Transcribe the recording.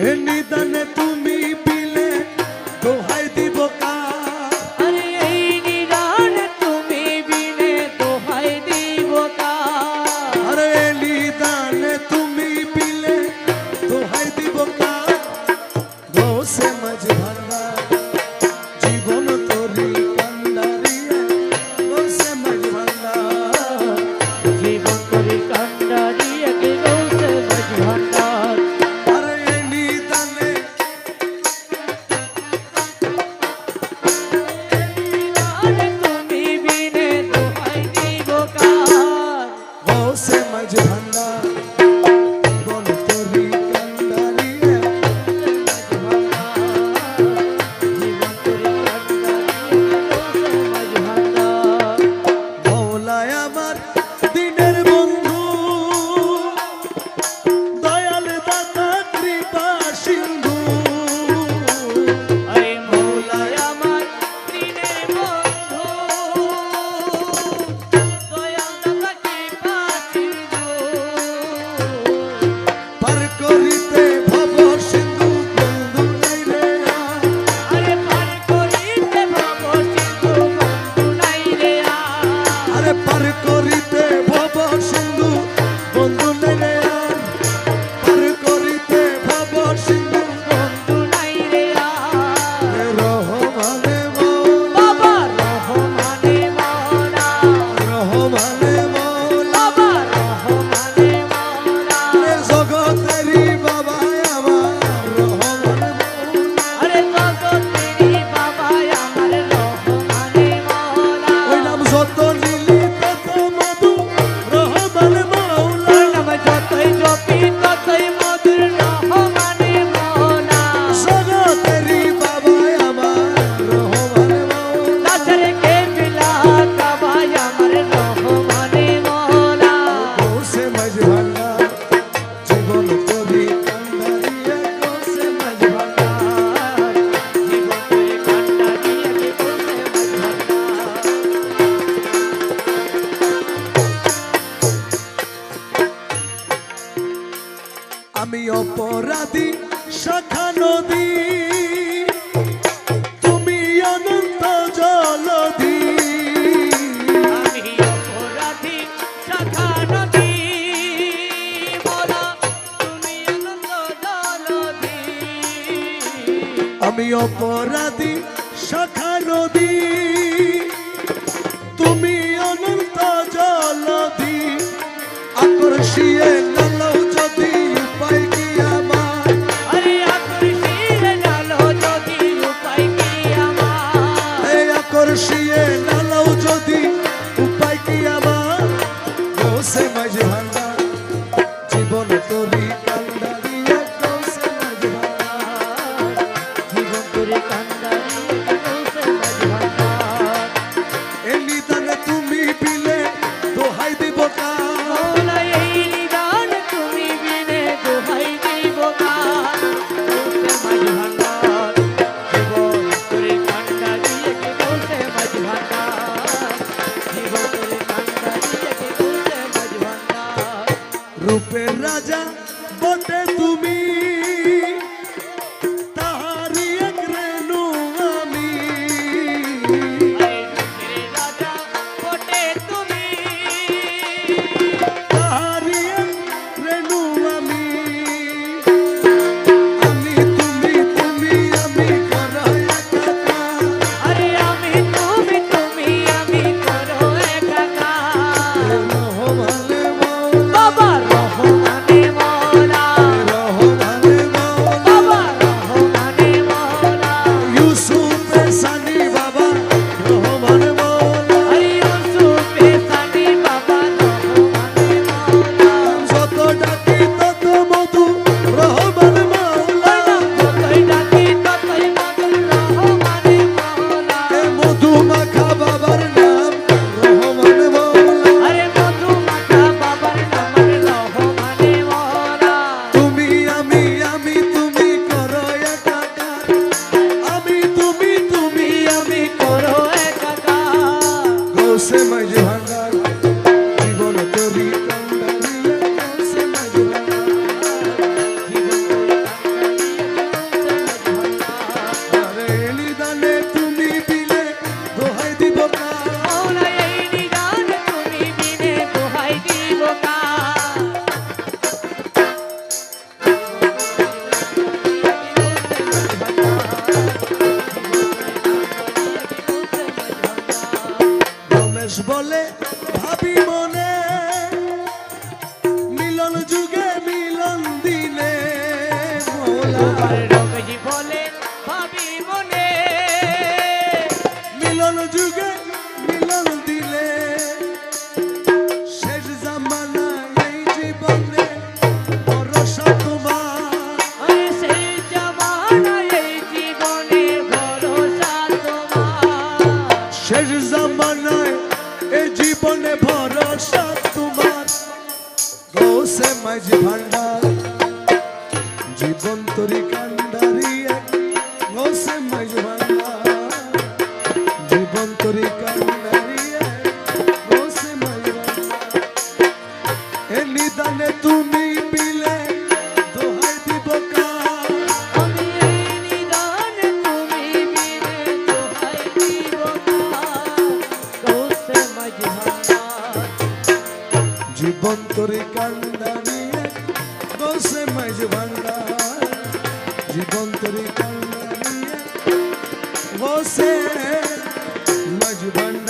निधन तो অপরাধী শাখা নদী। তুমি অনন্ত জলধি। অপরাধী শাখা নদী। তুমি অনন্ত জলধি। আমি অপরাধী শাখা নদী। তুমি অনন্ত জলধি। আকর্ষিয়ে জীবনে ভরসা তোমার। গৌসে মাঝ ভান্ডার জীবন তরিকা কান্দারিয়ে বলছে মাইজ ভান্ডার জীবন তরি কান্দারিয়ে বলছে মাইজ ভান্ডার